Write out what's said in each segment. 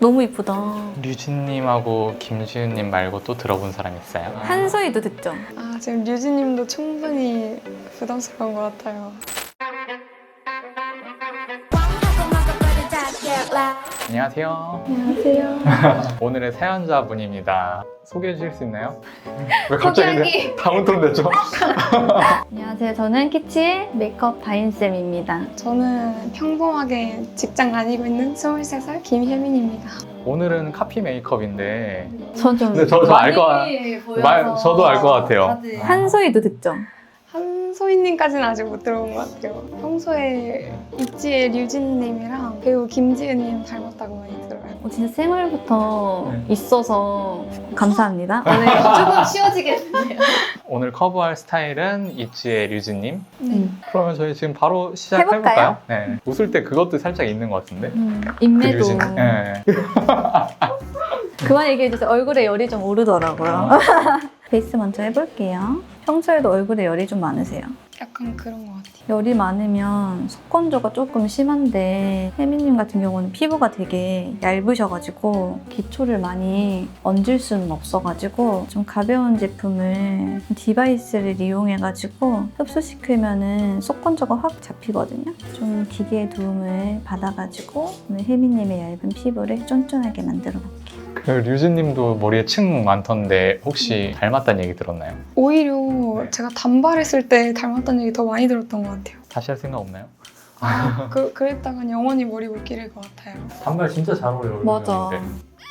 너무 이쁘다. 류진님하고 김지은님 말고 또 들어본 사람 있어요? 한소희도 듣죠? 아 지금 류진님도 충분히 부담스러운 것 같아요. 안녕하세요. 안녕하세요. 오늘의 사연자분입니다. 소개해 주실 수 있나요? 왜 갑자기 다운톤 되죠? 안녕하세요. 저는 키치의 메이크업 다인쌤입니다. 저는 평범하게 직장 다니고 있는 23살 김혜민입니다. 오늘은 카피 메이크업인데 저좀 근데 저- 저알것 같- 말- 저도 알것 같아요. 한소희도 듣죠? 한소희님까지는 아직 못 들어본 것 같아요. 평소에 있지의 류진님이랑 배우 김지은님 닮았다고 많이 들어요. 어, 진짜 생얼부터 네. 있어서 감사합니다. 오늘 조금 쉬워지겠네요. 오늘 커버할 스타일은 이치의 류진님. 음, 그러면 저희 지금 바로 시작해볼까요? 해볼까요? 네. 웃을 때 그것도 살짝 있는 것 같은데. 음, 그 인매도 류진. 네. 그만 얘기해 주세요. 얼굴에 열이 좀 오르더라고요. 베이스 먼저 해볼게요. 평소에도 얼굴에 열이 좀 많으세요? 약간 그런 것 같아요. 열이 많으면 속건조가 조금 심한데 혜민님 같은 경우는 피부가 되게 얇으셔가지고 기초를 많이 얹을 수는 없어가지고 좀 가벼운 제품을 디바이스를 이용해가지고 흡수시키면은 속건조가 확 잡히거든요. 좀 기계의 도움을 받아가지고 오늘 혜민님의 얇은 피부를 쫀쫀하게 만들어 볼게요. 그 류진님도 머리에 층 많던데 혹시 닮았다는 얘기 들었나요? 오히려 네. 제가 단발했을 때 닮았다는 얘기 더 많이 들었던 것 같아요. 다시 할 생각 없나요? 그, 그랬다간 영원히 머리 못 기를 것 같아요. 단발 진짜 잘 어울려요. 맞아.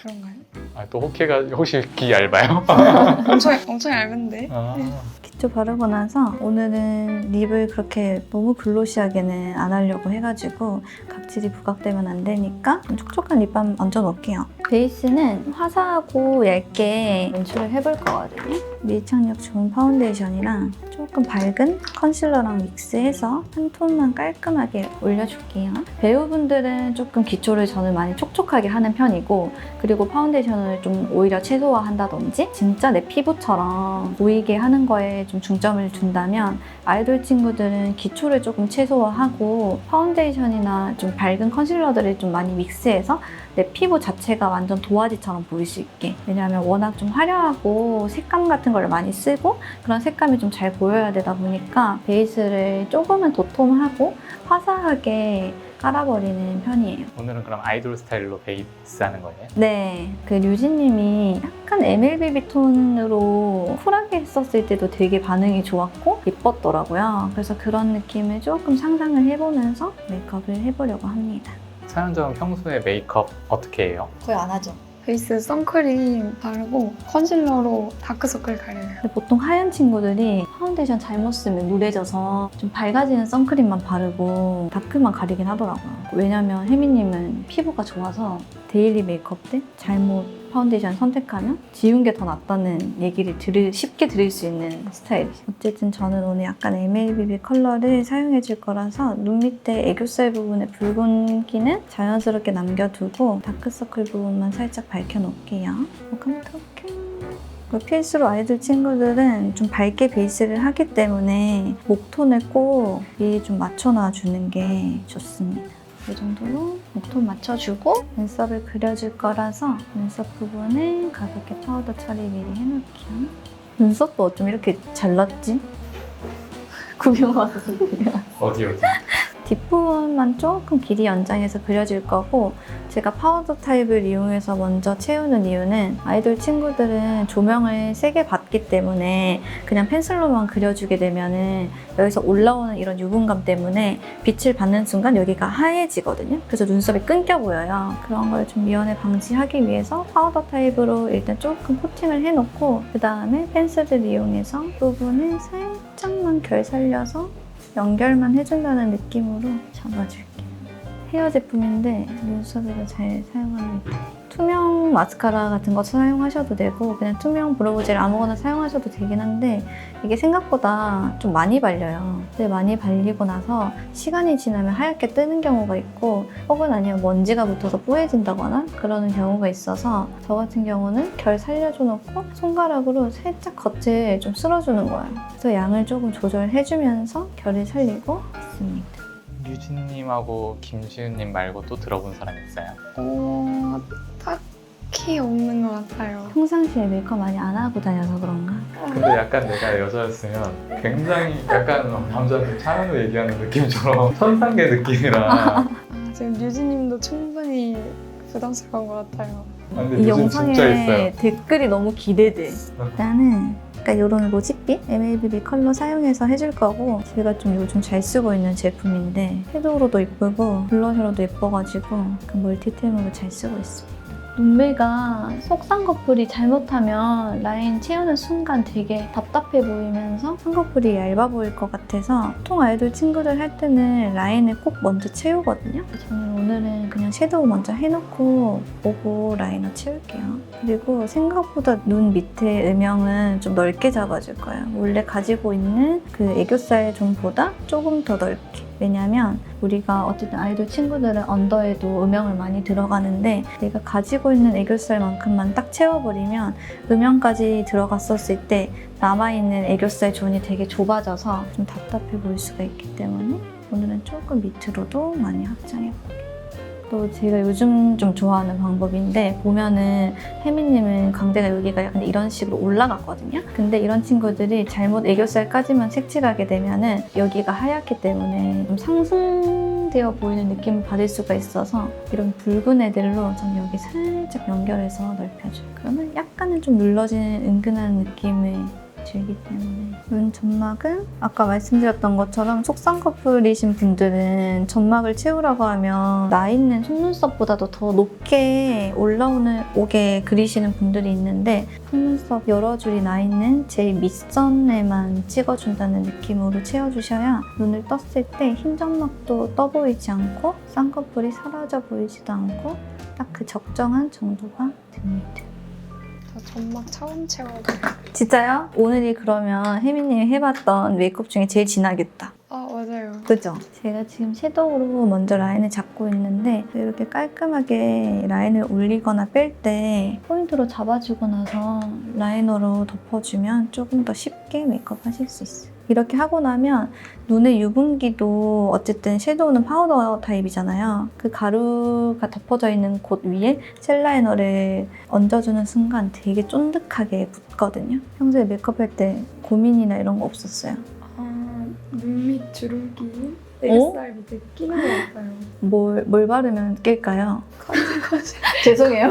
그런가요? 아, 또 호케가 혹시 귀 얇아요? 엄청, 엄청 얇은데? 아, 기초 바르고 나서 오늘은 립을 그렇게 너무 글로시하게는 안 하려고 해가지고 각질이 부각되면 안 되니까 좀 촉촉한 립밤 얹어 놓을게요. 베이스는 화사하고 얇게 연출을 해볼 거거든요. 밀착력 좋은 파운데이션이랑 조금 밝은 컨실러랑 믹스해서 한 톤만 깔끔하게 올려줄게요. 배우분들은 조금 기초를 저는 많이 촉촉하게 하는 편이고 그리고 파운데이션을 좀 오히려 최소화한다든지 진짜 내 피부처럼 보이게 하는 거에 좀 중점을 둔다면 아이돌 친구들은 기초를 조금 최소화하고 파운데이션이나 좀 밝은 컨실러들을 좀 많이 믹스해서 내 피부 자체가 완전 도화지처럼 보일 수 있게. 왜냐하면 워낙 좀 화려하고 색감 같은 걸 많이 쓰고 그런 색감이 좀 잘 보여야 되다 보니까 베이스를 조금은 도톰하고 화사하게 깔아버리는 편이에요. 오늘은 그럼 아이돌 스타일로 베이스 하는 거예요? 네, 그 류진님이 약간 MLBB 톤으로 쿨하게 했었을 때도 되게 반응이 좋았고 예뻤더라고요. 그래서 그런 느낌을 조금 상상을 해보면서 메이크업을 해보려고 합니다. 사연자분 평소에 메이크업 어떻게 해요? 거의 안 하죠. 베이스 선크림 바르고 컨실러로 다크서클 가려요. 근데 보통 하얀 친구들이 파운데이션 잘못 쓰면 누래져서 좀 밝아지는 선크림만 바르고 다크만 가리긴 하더라고요. 왜냐면 혜미님은 피부가 좋아서 데일리 메이크업 때 잘못 파운데이션 선택하면 지운 게 더 낫다는 얘기를 들을, 쉽게 들을 수 있는 스타일이죠. 어쨌든 저는 오늘 약간 MLBB 컬러를 사용해 줄 거라서 눈 밑에 애교살 부분에 붉은기는 자연스럽게 남겨두고 다크서클 부분만 살짝 밝혀놓을게요. 깜짝이야. 그 필수로 아이들 친구들은 좀 밝게 베이스를 하기 때문에 목톤을 꼭 미리 좀 맞춰놔 주는 게 좋습니다. 이 정도로 목톤 맞춰주고 눈썹을 그려줄 거라서 눈썹 부분에 가볍게 파우더 처리 미리 해놓을게요. 눈썹도 어쩜 이렇게 잘났지? 구경 와서 그려. 어디 어디? 뒷부분만 조금 길이 연장해서 그려줄 거고 제가 파우더 타입을 이용해서 먼저 채우는 이유는 아이돌 친구들은 조명을 세게 받기 때문에 그냥 펜슬로만 그려주게 되면은 여기서 올라오는 이런 유분감 때문에 빛을 받는 순간 여기가 하얘지거든요. 그래서 눈썹이 끊겨 보여요. 그런 걸 좀 미연에 방지하기 위해서 파우더 타입으로 일단 조금 코팅을 해놓고 그 다음에 펜슬을 이용해서 부분을 살짝만 결 살려서 연결만 해준다는 느낌으로 잡아줄게요. 헤어 제품인데 눈썹에도 잘 사용하는 투명 마스카라 같은 거 사용하셔도 되고 그냥 투명 브로우 젤 아무거나 사용하셔도 되긴 한데 이게 생각보다 좀 많이 발려요. 근데 많이 발리고 나서 시간이 지나면 하얗게 뜨는 경우가 있고 혹은 아니면 먼지가 붙어서 뿌얘진다거나 그러는 경우가 있어서 저 같은 경우는 결 살려줘 놓고 손가락으로 살짝 겉을 좀 쓸어주는 거예요. 그래서 양을 조금 조절해주면서 결을 살리고 있습니다. 류진님하고 김지은님 말고 또 들어본 사람 있어요? 어, 딱히 없는 것 같아요. 평상시에 메이크업 많이 안 하고 다녀서 그런가? 근데 약간 내가 여자였으면 굉장히 약간 남자한테 차은우 얘기하는 느낌처럼 천상계 느낌이라 아, 지금 류진님도 충분히 부담스러운 것 같아요. 아, 근데 이 요즘 진짜 있어요 영상에 댓글이 너무 기대돼. 일 약간 이런 로지빛 MLBB 컬러 사용해서 해줄 거고 제가 좀 요즘 잘 쓰고 있는 제품인데 섀도우로도 예쁘고 블러셔로도 예뻐가지고 그 멀티템으로 잘 쓰고 있습니다. 눈매가 속쌍꺼풀이 잘못하면 라인 채우는 순간 되게 답답해 보이면서 쌍꺼풀이 얇아 보일 것 같아서 보통 아이돌 친구들 할 때는 라인을 꼭 먼저 채우거든요. 저는 오늘은 그냥 섀도우 먼저 해놓고 오고 라이너 채울게요. 그리고 생각보다 눈 밑에 음영은 좀 넓게 잡아줄 거예요. 원래 가지고 있는 그 애교살 존보다 조금 더 넓게. 왜냐면 우리가 어쨌든 아이돌 친구들은 언더에도 음영을 많이 들어가는데 내가 가지고 있는 애교살만큼만 딱 채워버리면 음영까지 들어갔었을 때 남아있는 애교살 존이 되게 좁아져서 좀 답답해 보일 수가 있기 때문에 오늘은 조금 밑으로도 많이 확장해볼게요. 또 제가 요즘 좀 좋아하는 방법인데 보면은 혜미님은 광대가 여기가 약간 이런 식으로 올라갔거든요. 근데 이런 친구들이 잘못 애교살까지만 색칠하게 되면은 여기가 하얗기 때문에 좀 상승되어 보이는 느낌을 받을 수가 있어서 이런 붉은 애들로 좀 여기 살짝 연결해서 넓혀줘요. 그러면 약간은 좀 눌러지는 은근한 느낌을 들기 때문에 눈 점막은 아까 말씀드렸던 것처럼 속쌍꺼풀이신 분들은 점막을 채우라고 하면 나 있는 속눈썹보다도 더 높게 올라오는 오게 그리시는 분들이 있는데 속눈썹 여러 줄이 나 있는 제일 밑선에만 찍어준다는 느낌으로 채워주셔야 눈을 떴을 때 흰 점막도 떠 보이지 않고 쌍꺼풀이 사라져 보이지도 않고 딱 그 적정한 정도가 됩니다. 저 점막 처음 채워요. 진짜요? 오늘이 그러면 혜미님이 해봤던 메이크업 중에 제일 진하겠다. 아 맞아요. 그죠? 제가 지금 섀도우로 먼저 라인을 잡고 있는데 이렇게 깔끔하게 라인을 올리거나 뺄 때 포인트로 잡아주고 나서 라이너로 덮어주면 조금 더 쉽게 메이크업 하실 수 있어요. 이렇게 하고 나면 눈의 유분기도 어쨌든 섀도우는 파우더 타입이잖아요. 그 가루가 덮어져 있는 곳 위에 셀 라이너를 얹어주는 순간 되게 쫀득하게 붙거든요. 평소에 메이크업 할 때 고민이나 이런 거 없었어요. 아, 눈밑 주름기 어? 애교살 밑에 끼는 것 같아요. 뭘, 뭘 바르면 낄까요? 죄송해요.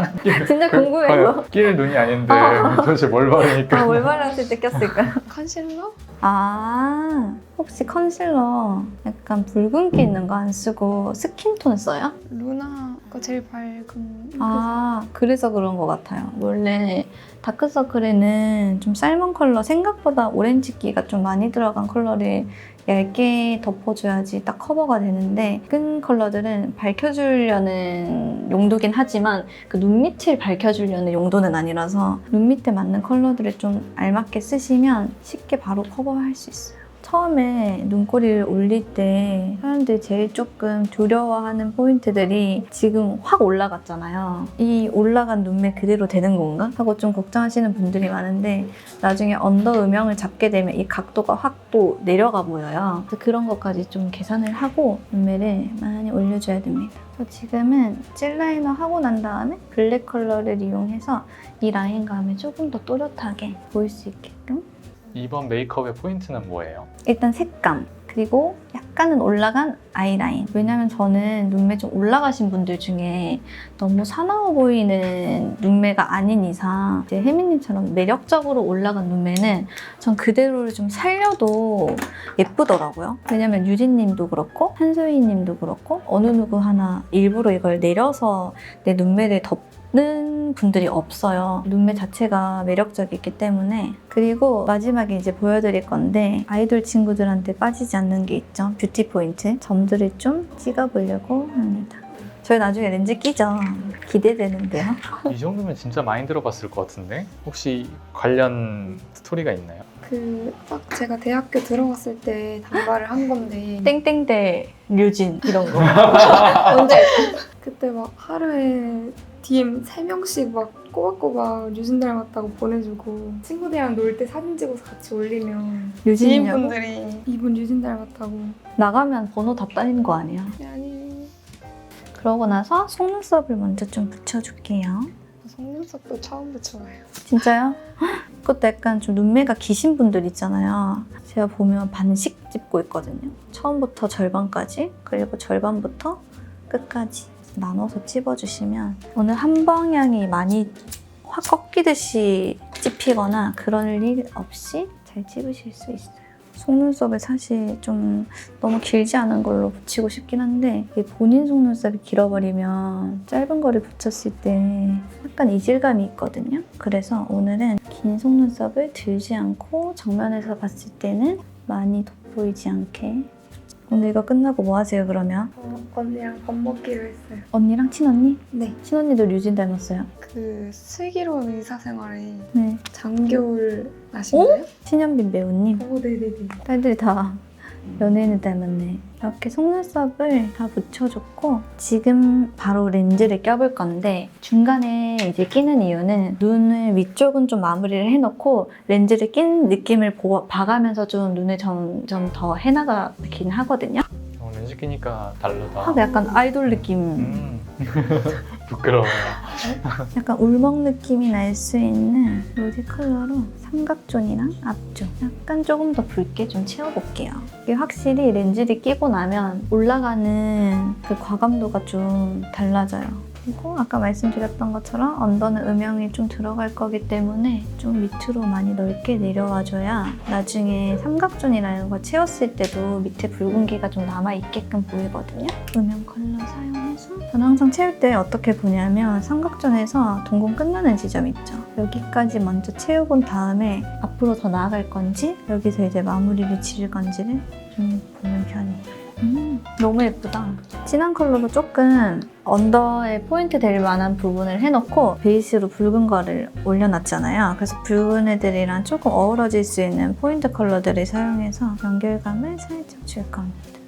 진짜 궁금해서. 낄 눈이 아닌데 아. 도대체 뭘 바르니까 아, 뭘 바르실 때 꼈을까요? 컨실러? 아, 혹시 컨실러 약간 붉은기 있는 거 안 쓰고 스킨톤 써요? 루나 거 제일 밝은. 아, 그래서 그런 것 같아요. 원래 다크서클에는 좀 삶은 컬러, 생각보다 오렌지기가 좀 많이 들어간 컬러를 얇게 덮어줘야지 딱 커버가 되는데 끈 컬러들은 밝혀주려는 용도긴 하지만 그 눈 밑을 밝혀주려는 용도는 아니라서 눈 밑에 맞는 컬러들을 좀 알맞게 쓰시면 쉽게 바로 커버할 수 있어요. 처음에 눈꼬리를 올릴 때 사람들이 제일 조금 두려워하는 포인트들이 지금 확 올라갔잖아요. 이 올라간 눈매 그대로 되는 건가? 하고 좀 걱정하시는 분들이 많은데 나중에 언더 음영을 잡게 되면 이 각도가 확 또 내려가 보여요. 그런 것까지 좀 계산을 하고 눈매를 많이 올려줘야 됩니다. 지금은 젤 라이너 하고 난 다음에 블랙 컬러를 이용해서 이 라인감을 조금 더 또렷하게 보일 수 있게끔 이번 메이크업의 포인트는 뭐예요? 일단 색감 그리고 약간은 올라간 아이라인 왜냐면 저는 눈매 좀 올라가신 분들 중에 너무 사나워 보이는 눈매가 아닌 이상 이제 혜민님처럼 매력적으로 올라간 눈매는 전 그대로를 좀 살려도 예쁘더라고요 왜냐면 유진님도 그렇고 한소희님도 그렇고 어느 누구 하나 일부러 이걸 내려서 내 눈매를 덮는 분들이 없어요. 눈매 자체가 매력적이기 때문에. 그리고 마지막에 이제 보여드릴 건데 아이돌 친구들한테 빠지지 않는 게 있죠. 뷰티 포인트. 점들을 좀 찍어보려고 합니다. 저희 나중에 렌즈 끼죠. 기대되는데요. 이 정도면 진짜 많이 들어봤을 것 같은데 혹시 관련 스토리가 있나요? 그 딱 제가 대학교 들어갔을 때 단발을 한 건데 땡땡대 류진 이런 거. 언제 그때 막 하루에 DM 3명씩 막 꼬박꼬박 유진 닮았다고 보내주고 친구들이랑 놀 때 사진 찍어서 같이 올리면 류진이냐고? 지인분들이 이분 유진 닮았다고 나가면 번호 다 따는 거 아니야? 아니 그러고 나서 속눈썹을 먼저 좀 붙여줄게요. 속눈썹도 처음 붙여봐요. 진짜요? 헉, 그것도 약간 좀 눈매가 기신 분들 있잖아요. 제가 보면 반씩 찝고 있거든요. 처음부터 절반까지, 그리고 절반부터 끝까지 나눠서 찝어주시면 오늘 한 방향이 많이 확 꺾이듯이 찝히거나 그럴 일 없이 잘 찝으실 수 있어요. 속눈썹을 사실 좀 너무 길지 않은 걸로 붙이고 싶긴 한데 본인 속눈썹이 길어버리면 짧은 거를 붙였을 때 약간 이질감이 있거든요. 그래서 오늘은 긴 속눈썹을 들지 않고 정면에서 봤을 때는 많이 돋보이지 않게 오늘 이거 끝나고 뭐 하세요 그러면? 어, 언니랑 밥 먹기로 했어요. 언니랑 친언니? 네. 친언니도 류진 닮았어요. 그 슬기로운 의사생활에 네. 장겨울 아시나요? 신현빈 배우님. 오, 네네네. 딸들이 다 연예인을 닮았네. 이렇게 속눈썹을 다 붙여줬고 지금 바로 렌즈를 껴볼 건데 중간에 이제 끼는 이유는 눈을 위쪽은 좀 마무리를 해놓고 렌즈를 낀 느낌을 보- 봐가면서 좀 눈을 점점 더 해나가긴 하거든요. 어, 렌즈 끼니까 다르다. 하고 약간 아이돌 느낌, 음. 부끄러워요. 약간 울먹 느낌이 날 수 있는 로지 컬러로 삼각존이랑 앞존 약간 조금 더 붉게 좀 채워볼게요. 이게 확실히 렌즈를 끼고 나면 올라가는 그 과감도가 좀 달라져요. 그리고 아까 말씀드렸던 것처럼 언더는 음영이 좀 들어갈 거기 때문에 좀 밑으로 많이 넓게 내려와줘야 나중에 삼각존이라는 거 채웠을 때도 밑에 붉은기가 좀 남아있게끔 보이거든요. 음영 컬러 사용해서 저는 항상 채울 때 어떻게 보냐면 삼각존에서 동공 끝나는 지점 있죠. 여기까지 먼저 채워본 다음에 앞으로 더 나아갈 건지 여기서 이제 마무리를 지을 건지를 좀 보는 편이에요. 음, 너무 예쁘다. 진한 컬러로 조금 언더에 포인트 될 만한 부분을 해놓고 베이스로 붉은 거를 올려놨잖아요. 그래서 붉은 애들이랑 조금 어우러질 수 있는 포인트 컬러들을 사용해서 연결감을 살짝 줄 겁니다.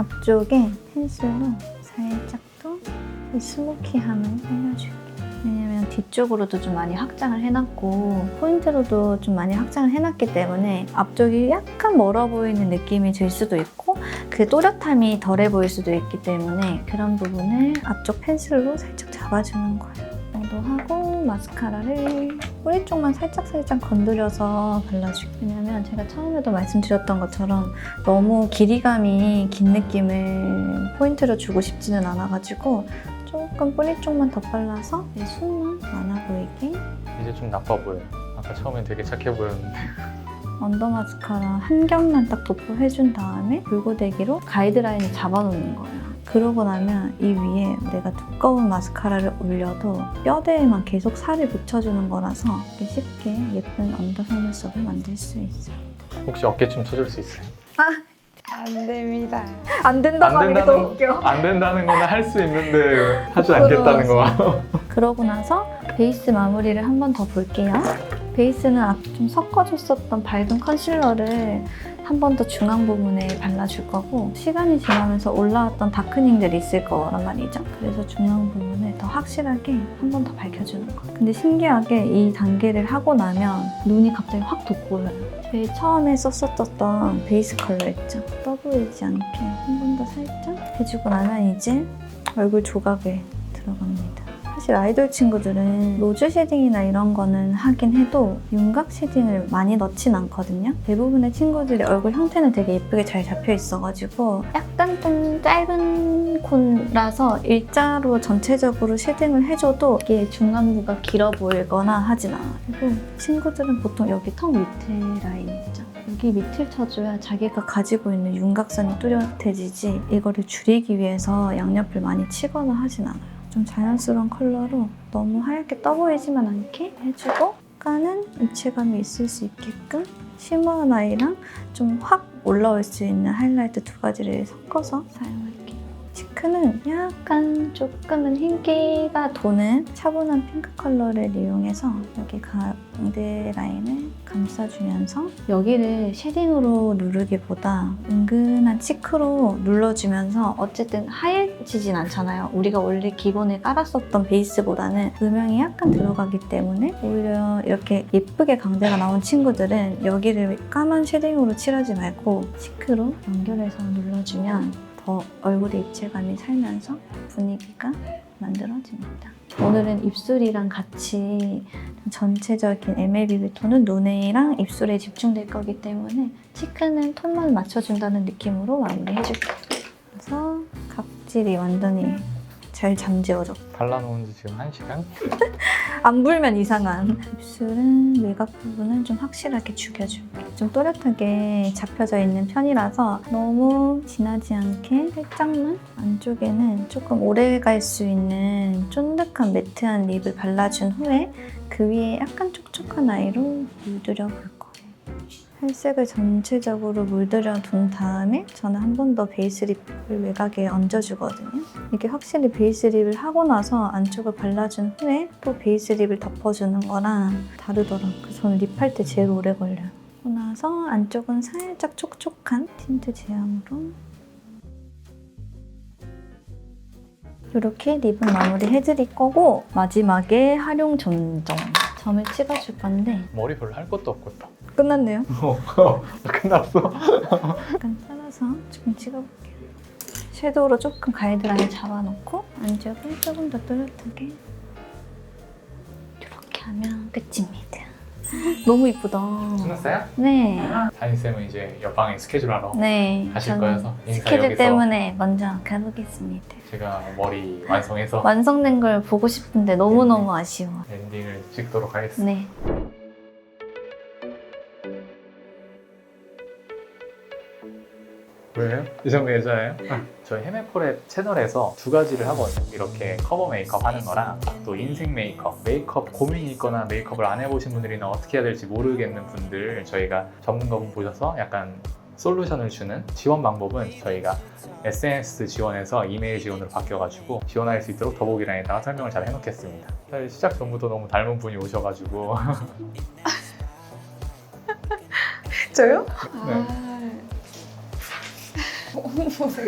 앞쪽에 펜슬로 살짝 또이 스모키함을 살려줄게요. 왜냐면 뒤쪽으로도 좀 많이 확장을 해놨고 포인트로도 좀 많이 확장을 해놨기 때문에 앞쪽이 약간 멀어 보이는 느낌이 들 수도 있고 그 또렷함이 덜해 보일 수도 있기 때문에 그런 부분을 앞쪽 펜슬로 살짝 잡아주는 거예요. 이 정도 하고 마스카라를 뿌리 쪽만 살짝살짝 건드려서 발라줄게요. 왜냐면 제가 처음에도 말씀드렸던 것처럼 너무 길이감이 긴 느낌을 포인트로 주고 싶지는 않아가지고 조금 뿌리 쪽만 더 발라서 내 숨만 많아 보이게 이제 좀 나빠 보여요. 아까 처음엔 되게 착해 보였는데. 언더 마스카라 한 겹만 딱 도포해준 다음에 물고데기로 가이드라인을 잡아놓는 거예요. 그러고 나면 이 위에 내가 두꺼운 마스카라를 올려도 뼈대에만 계속 살을 붙여주는 거라서 이렇게 쉽게 예쁜 언더 속눈썹을 만들 수 있어요. 혹시 어깨 춤 쳐줄 수 있어요? 안 됩니다. 안 된다고 안 하는 게 된다는 더 웃겨. 안 된다는 거는 할 수 있는데 하지 않겠다는 거. 그러고 나서 베이스 마무리를 한 번 더 볼게요. 베이스는 아까 좀 섞어줬었던 밝은 컨실러를 한 번 더 중앙 부분에 발라줄 거고 시간이 지나면서 올라왔던 다크닝들이 있을 거란 말이죠. 그래서 중앙 부분을 더 확실하게 한 번 더 밝혀주는 거. 근데 신기하게 이 단계를 하고 나면 눈이 갑자기 확 돋보여요. 제일 처음에 썼었던 베이스 컬러 있죠. 떠보이지 않게 한 번 더 살짝 해주고 나면 이제 얼굴 조각에 들어갑니다. 사실 아이돌 친구들은 로즈 쉐딩이나 이런 거는 하긴 해도 윤곽 쉐딩을 많이 넣진 않거든요. 대부분의 친구들이 얼굴 형태는 되게 예쁘게 잘 잡혀 있어가지고 약간 좀 짧은 콘라서 일자로 전체적으로 쉐딩을 해줘도 이게 중간부가 길어 보이거나 하진 않아요. 그리고 친구들은 보통 여기 턱 밑에 라인 있죠. 여기 밑을 쳐줘야 자기가 가지고 있는 윤곽선이 뚜렷해지지 이거를 줄이기 위해서 양옆을 많이 치거나 하진 않아요. 좀 자연스러운 컬러로 너무 하얗게 떠 보이지만 않게 해주고 약간은 입체감이 있을 수 있게끔 쉬머한 아이랑 좀 확 올라올 수 있는 하이라이트 두 가지를 섞어서 사용할게요. 치크는 약간 조금은 흰기가 도는 차분한 핑크 컬러를 이용해서 여기 가운데 라인을 감싸주면서 여기를 쉐딩으로 누르기보다 은근한 치크로 눌러주면서 어쨌든 하얘지진 않잖아요. 우리가 원래 기본에 깔았었던 베이스보다는 음영이 약간 들어가기 때문에 오히려 이렇게 예쁘게 강제가 나온 친구들은 여기를 까만 쉐딩으로 칠하지 말고 치크로 연결해서 눌러주면 더 얼굴에 입체감이 살면서 분위기가 만들어집니다. 오늘은 입술이랑 같이 전체적인 MLB 톤은 눈에랑 입술에 집중될 거기 때문에 치크는 톤만 맞춰준다는 느낌으로 마무리해줄게요. 그래서 각질이 완전히 잘 잠재워졌고 발라놓은 지 지금 1시간? 안 불면 이상한 입술은 외곽 부분을 좀 확실하게 죽여줄게 좀 또렷하게 잡혀져 있는 편이라서 너무 진하지 않게 살짝만 안쪽에는 조금 오래 갈 수 있는 쫀득한 매트한 립을 발라준 후에 그 위에 약간 촉촉한 아이로 물들여 볼 거예요 살색을 전체적으로 물들여 둔 다음에 저는 한 번 더 베이스 립을 외곽에 얹어주거든요 이게 확실히 베이스 립을 하고 나서 안쪽을 발라준 후에 또 베이스 립을 덮어주는 거랑 다르더라고요. 저는 립할 때 제일 오래 걸려요. 하고 나서 안쪽은 살짝 촉촉한 틴트 제형으로 이렇게 립은 마무리 해드릴 거고 마지막에 활용 점정 점을 찍어줄 건데 머리 별로 할 것도 또. 끝났네요. 끝났어? 약간 잘라서 조금 찍어볼게요. 섀도우로 조금 가이드라인 잡아놓고 안쪽을 조금 더 또렷하게 이렇게 하면 끝입니다. 너무 이쁘다. 끝났어요? 네, 다인쌤은 이제 옆방에 스케줄 하러 네. 가실 저는 거여서 인사 스케줄 여기서 때문에 먼저 가보겠습니다. 제가 머리 완성해서 완성된 걸 보고 싶은데 너무너무 아쉬워. 엔딩을 찍도록 하겠습니다. 네. 왜요? 이 정도 여자예요? 저희 헤메코랩 채널에서 두 가지를 하거든요. 이렇게 커버 메이크업 하는 거랑 또 인생 메이크업, 메이크업 고민이 있거나 메이크업을 안 해보신 분들이나 어떻게 해야 될지 모르겠는 분들 저희가 전문가분 보셔서 약간 솔루션을 주는 지원 방법은 저희가 SNS 지원에서 이메일 지원으로 바뀌어가지고 지원할 수 있도록 더보기란에다가 설명을 잘 해놓겠습니다. 사실 시작 전부터 너무 닮은 분이 오셔가지고 저요? 네. 思うそれ。